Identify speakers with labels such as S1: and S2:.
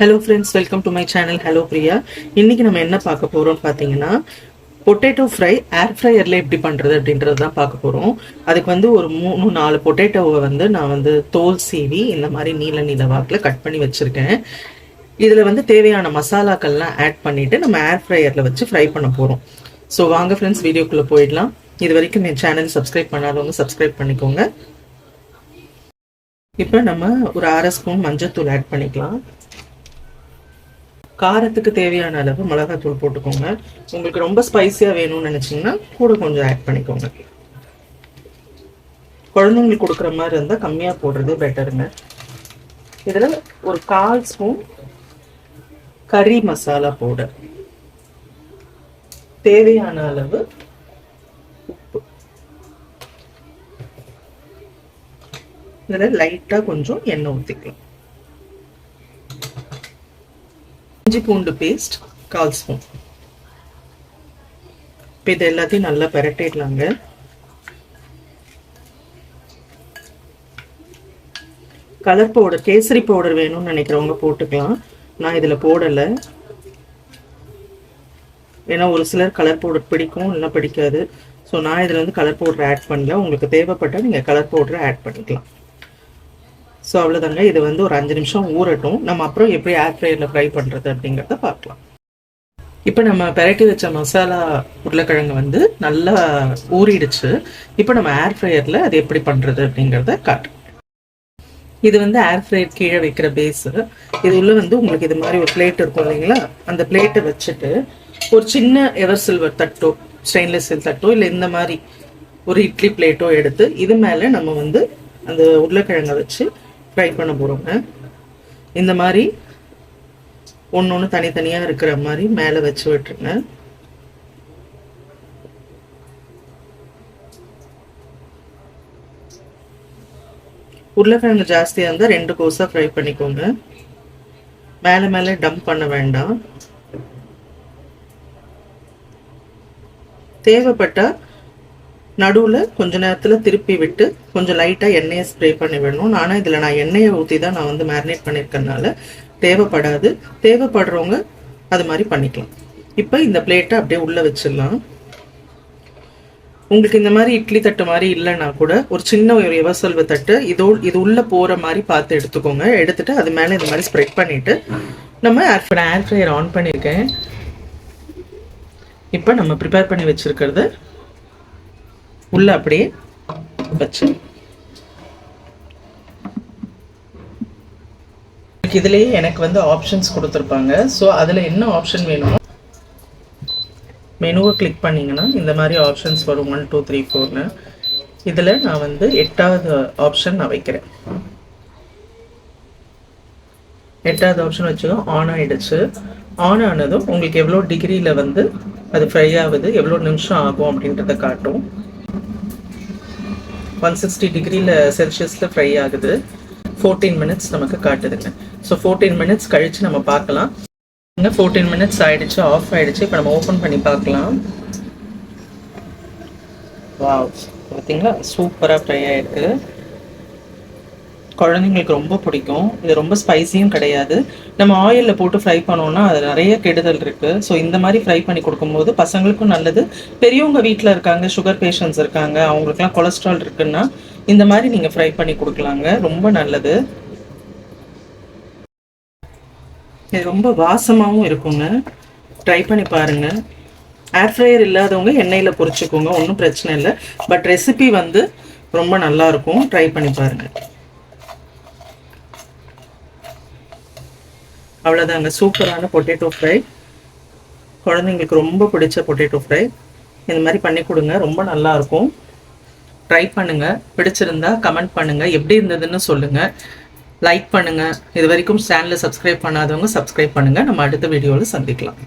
S1: Hello friends welcome to my channel hello Priya இன்னைக்கு நம்ம என்ன பார்க்க போறோம் பார்த்தீங்கன்னா பொட்டேட்டோ ஃப்ரை ஏர் ஃப்ரையரில் எப்படி பண்ணுறது அப்படின்றது தான் பார்க்க போகிறோம் அதுக்கு வந்து ஒரு மூணு நாலு பொட்டேட்டோவை வந்து நான் வந்து தோல் சீவி இந்த மாதிரி நீல நீல வாக்கில் கட் பண்ணி வச்சுருக்கேன். இதில் வந்து தேவையான மசாலாக்கள்லாம் ஆட் பண்ணிவிட்டு நம்ம ஏர் ஃப்ரையரில் வச்சு ஃப்ரை பண்ண போகிறோம் ஸோ வாங்க ஃப்ரெண்ட்ஸ் வீடியோக்குள்ளே போயிடலாம். இது வரைக்கும் என் சேனல் சப்ஸ்கிரைப் பண்ணாதவங்க சப்ஸ்கிரைப் பண்ணிக்கோங்க. இப்போ நம்ம ஒரு அரை ஸ்பூன் மஞ்சத்தூள் ஆட் பண்ணிக்கலாம். காரத்துக்கு தேவையான அளவு மிளகாத்தூள் போட்டுக்கோங்க. உங்களுக்கு ரொம்ப ஸ்பைசியாக வேணும்னு நினச்சிங்கன்னா கூட கொஞ்சம் ஆட் பண்ணிக்கோங்க. குழந்தைங்களுக்கு கொடுக்குற மாதிரி இருந்தால் கம்மியாக போடுறது பெட்டருங்க இதில் ஒரு கால் ஸ்பூன் கறி மசாலா பவுடர் தேவையான அளவு உப்பு. இதில் லைட்டாக கொஞ்சம் எண்ணெய் ஊற்றிக்கலாம் இஞ்சி பூண்டு பேஸ்ட் கால் ஸ்பூன். இப்போ இது எல்லாத்தையும் நல்லா பரட்டிடலாங்க. கலர் பவுடர் கேசரி பவுடர் வேணும்னு நினைக்கிறவங்க போட்டுக்கலாம். நான் இதில் போடலை. ஏன்னா ஒரு சிலர் கலர் பவுடர் பிடிக்கும் இல்லை பிடிக்காது. ஸோ நான் இதில் வந்து கலர் பவுடர் ஆட் பண்ணல. உங்களுக்கு தேவைப்பட்டால் நீங்கள் கலர் பவுடரை ஆட் பண்ணிக்கலாம். ஸோ அவ்வளோதாங்க இது வந்து ஒரு அஞ்சு நிமிஷம் ஊறட்டும். நம்ம அப்புறம் எப்படி ஏர் ஃப்ரையரில் ஃப்ரை பண்ணுறது அப்படிங்கிறத பார்க்கலாம். இப்போ நம்ம பெரட்டி வச்ச மசாலா உருளைக்கிழங்கு வந்து நல்லா ஊறிடுச்சு. இப்போ நம்ம ஏர் ஃப்ரையரில் அது எப்படி பண்ணுறது அப்படிங்கிறத காட்டு. இது வந்து ஏர் ஃப்ரையர் கீழே வைக்கிற பேஸு இது உள்ளே வந்து உங்களுக்கு இது மாதிரி ஒரு பிளேட் இருக்கும் இல்லைங்களா? அந்த பிளேட்டை வச்சுட்டு ஒரு சின்ன எவர் சில்வர் தட்டோ ஸ்டெயின்லெஸ் ஸ்டீல் தட்டோ இல்லை இந்த மாதிரி ஒரு இட்லி பிளேட்டோ எடுத்து இது மேலே நம்ம வந்து அந்த உருளைக்கிழங்கை வச்சு ட்ரை பண்ண போகிறோங்க இந்த மாதிரி ஒன்று ஒன்று தனித்தனியாக இருக்கிற மாதிரி மேலே வச்சு விட்டுருங்க. உருளைக்கிழங்கு ஜாஸ்தியாக இருந்தால் ரெண்டு கோஸாக ஃப்ரை பண்ணிக்கோங்க. மேலே மேலே டம்ப் பண்ண வேண்டாம். தேவைப்பட்டால் நடுவில் கொஞ்ச நேரத்தில் திருப்பி விட்டு கொஞ்சம் லைட்டாக எண்ணெயை ஸ்ப்ரே பண்ணி விடணும். நானும் இதில் நான் எண்ணெயை ஊற்றி தான் நான் வந்து மேரினேட் பண்ணியிருக்கனால தேவைப்படாது. தேவைப்படுறவங்க அது மாதிரி பண்ணிக்கலாம். இப்போ இந்த பிளேட்டை அப்படியே உள்ளே வச்சிடலாம். உங்களுக்கு இந்த மாதிரி இட்லி தட்டு மாதிரி இல்லைன்னா கூட ஒரு சின்ன ஒரு எவசல்வ தட்டு இதோ இது உள்ளே போகிற மாதிரி பார்த்து எடுத்துக்கோங்க. எடுத்துட்டு அது மேலே இந்த மாதிரி ஸ்ப்ரெட் பண்ணிவிட்டு நம்ம ஏர் ஏர் ஃப்ரையர் ஆன் பண்ணியிருக்கேன் இப்போ நம்ம ப்ரிப்பேர் பண்ணி வச்சுருக்கிறது உள்ள அப்படியே வச்சு. இதுலேயே எனக்கு வந்து ஆப்ஷன்ஸ் கொடுத்துருப்பாங்க. ஸோ அதில் என்ன ஆப்ஷன் வேணுமோ மெனுவை கிளிக் பண்ணிங்கன்னா இந்த மாதிரி ஆப்ஷன்ஸ் வரும். ஒன் டூ த்ரீ ஃபோர்னு இதில் நான் வந்து எட்டாவது ஆப்ஷன் நான் வைக்கிறேன். எட்டாவது ஆப்ஷன் வச்சதும் ஆன் ஆகிடுச்சு ஆன் ஆனதும் உங்களுக்கு எவ்வளோ டிகிரியில் வந்து அது ஃப்ரை ஆகுது எவ்வளோ நிமிஷம் ஆகும் அப்படின்றத காட்டும். ஒன் சிக்ஸ்டி டிகிரியில் செல்சியஸில் ஃப்ரை ஆகுது. ஃபோர்டீன் மினிட்ஸ் நமக்கு காட்டுதுங்க. ஸோ ஃபோர்டீன் மினிட்ஸ் கழித்து நம்ம பார்க்கலாம். இன்னும் ஃபோர்டீன் மினிட்ஸ் ஆகிடுச்சு ஆஃப் ஆகிடுச்சு இப்போ நம்ம ஓப்பன் பண்ணி பார்க்கலாம். வாவ் பார்த்தீங்களா சூப்பராக ஃப்ரை ஆகிருக்கு குழந்தைங்களுக்கு ரொம்ப பிடிக்கும். இது ரொம்ப ஸ்பைசியும் கிடையாது. நம்ம ஆயிலில் போட்டு ஃப்ரை பண்ணோம்னா அது நிறைய கெடுதல் இருக்குது ஸோ இந்த மாதிரி ஃப்ரை பண்ணி கொடுக்கும்போது பசங்களுக்கும் நல்லது. பெரியவங்க வீட்டில் இருக்காங்க சுகர் பேஷண்ட்ஸ் இருக்காங்க அவங்களுக்குலாம் கொலஸ்ட்ரால் இருக்குன்னா இந்த மாதிரி நீங்கள் ஃப்ரை பண்ணி கொடுக்கலாங்க. ரொம்ப நல்லது. இது ரொம்ப வாசமாகவும் இருக்குங்க. ட்ரை பண்ணி பாருங்கள் ஏர் ஃப்ரையர் இல்லாதவங்க எண்ணெயில் பொரிச்சுக்கோங்க ஒன்றும் பிரச்சனை இல்லை. பட் ரெசிபி வந்து ரொம்ப நல்லாயிருக்கும் ட்ரை பண்ணி பாருங்கள் அவ்வளோதாங்க சூப்பரான பொட்டேட்டோ ஃப்ரை குழந்தைங்களுக்கு ரொம்ப பிடிச்ச பொட்டேட்டோ ஃப்ரை இந்த மாதிரி பண்ணி கொடுங்க. ரொம்ப நல்லாயிருக்கும் ட்ரை பண்ணுங்கள் பிடிச்சிருந்தா கமெண்ட் பண்ணுங்கள் எப்படி இருந்ததுன்னு சொல்லுங்கள் லைக் பண்ணுங்கள் இது வரைக்கும் சேனலை சப்ஸ்கிரைப் பண்ணாதவங்க சப்ஸ்கிரைப் பண்ணுங்கள் நம்ம அடுத்த வீடியோவில் சந்திக்கலாம்.